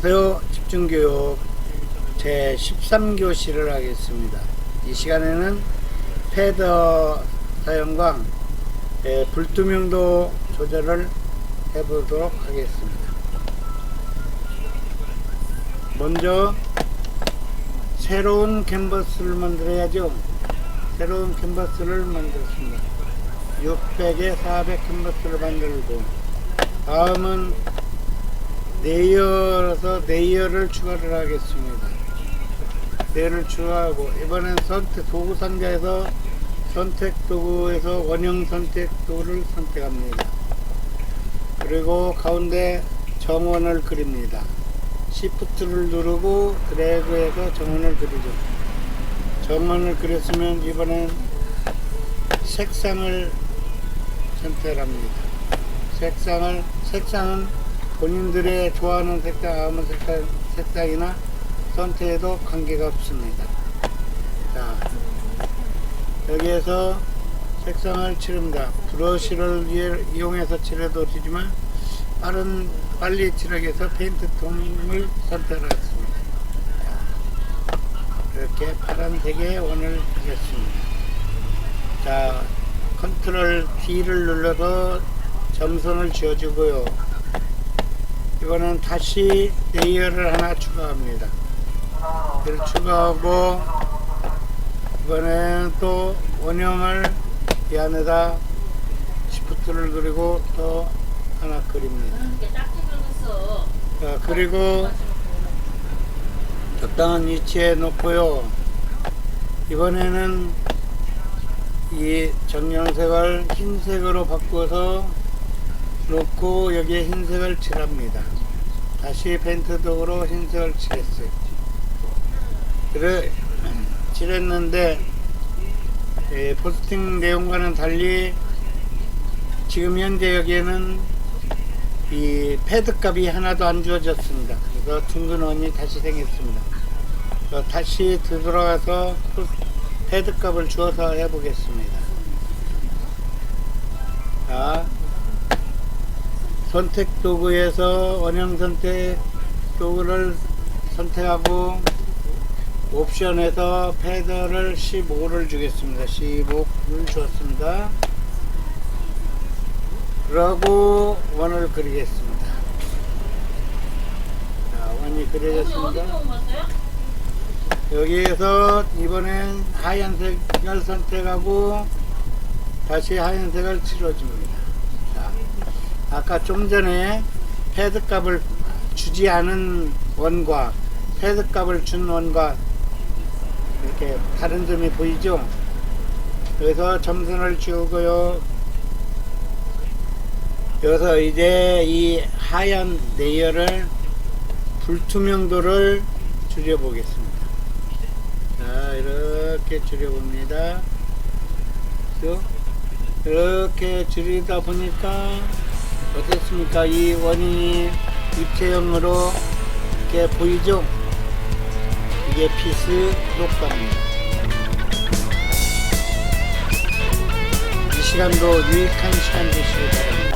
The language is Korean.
안녕하세요. 집중교육 제 13교시를 하겠습니다. 이 시간에는 패더 사용과 예, 불투명도 조절을 해보도록 하겠습니다. 먼저 새로운 캔버스를 만들어야죠. 새로운 캔버스를 만들었습니다. 600에 400 캔버스를 만들고 다음은 레이어라서 레이어를 추가를 하겠습니다. 레이어를 추가하고 이번엔 선택 도구 상자에서 선택 도구에서 원형 선택 도구를 선택합니다. 그리고 가운데 정원을 그립니다. 시프트를 누르고 드래그해서 정원을 그리죠. 정원을 그렸으면 이번엔 색상을 선택합니다. 색상을 색상은 본인들의 좋아하는 색상, 아무 색상, 색상이나 선택에도 관계가 없습니다. 자, 여기에서 색상을 칠합니다. 브러쉬를 이용해서 칠해도 되지만 빠른 빨리 칠하기 위해서 페인트 통을 선택하겠습니다. 자, 이렇게 파란색의 원을 하겠습니다. 자, 컨트롤 D를 눌러서 점선을 지어주고요. 이거는 다시 레이어를 하나 추가합니다. 이를 추가하고 이번엔 또 원형을 이 안에다 시프트를 누르고 또 하나 그립니다. 자, 그리고 적당한 위치에 놓고요. 이번에는 이 정연색을 흰색으로 바꿔서 놓고 여기에 흰색을 칠합니다. 다시 도구로 흰색을 칠했어요. 그래 칠했는데 예, 포스팅 내용과는 달리 지금 현재 여기에는 이 패드 값이 하나도 안 주어졌습니다. 그래서 둥근 원이 다시 생겼습니다. 다시 되돌아가서 패드 값을 주어서 해보겠습니다. 자, 선택 도구에서 원형 선택 도구를 선택하고 옵션에서 패드를 15를 주겠습니다. 15를 주었습니다. 그러고 원을 그리겠습니다. 자, 원이 그려졌습니다. 여기에서 이번엔 하얀색을 선택하고 다시 하얀색을 칠해줍니다. 자, 아까 좀 전에 패드 값을 주지 않은 원과 패드 값을 준 원과 이렇게 다른 점이 보이죠? 그래서 점선을 지우고요. 여기서 이제 이 하얀 레이어를 불투명도를 줄여보겠습니다. 자, 이렇게 줄여봅니다. 이렇게 줄이다 보니까 어떻습니까? 이 원인이 입체형으로 이렇게 보이죠? 이게 피스 녹화입니다. 이 시간도 유익한 시간 되시기 바랍니다.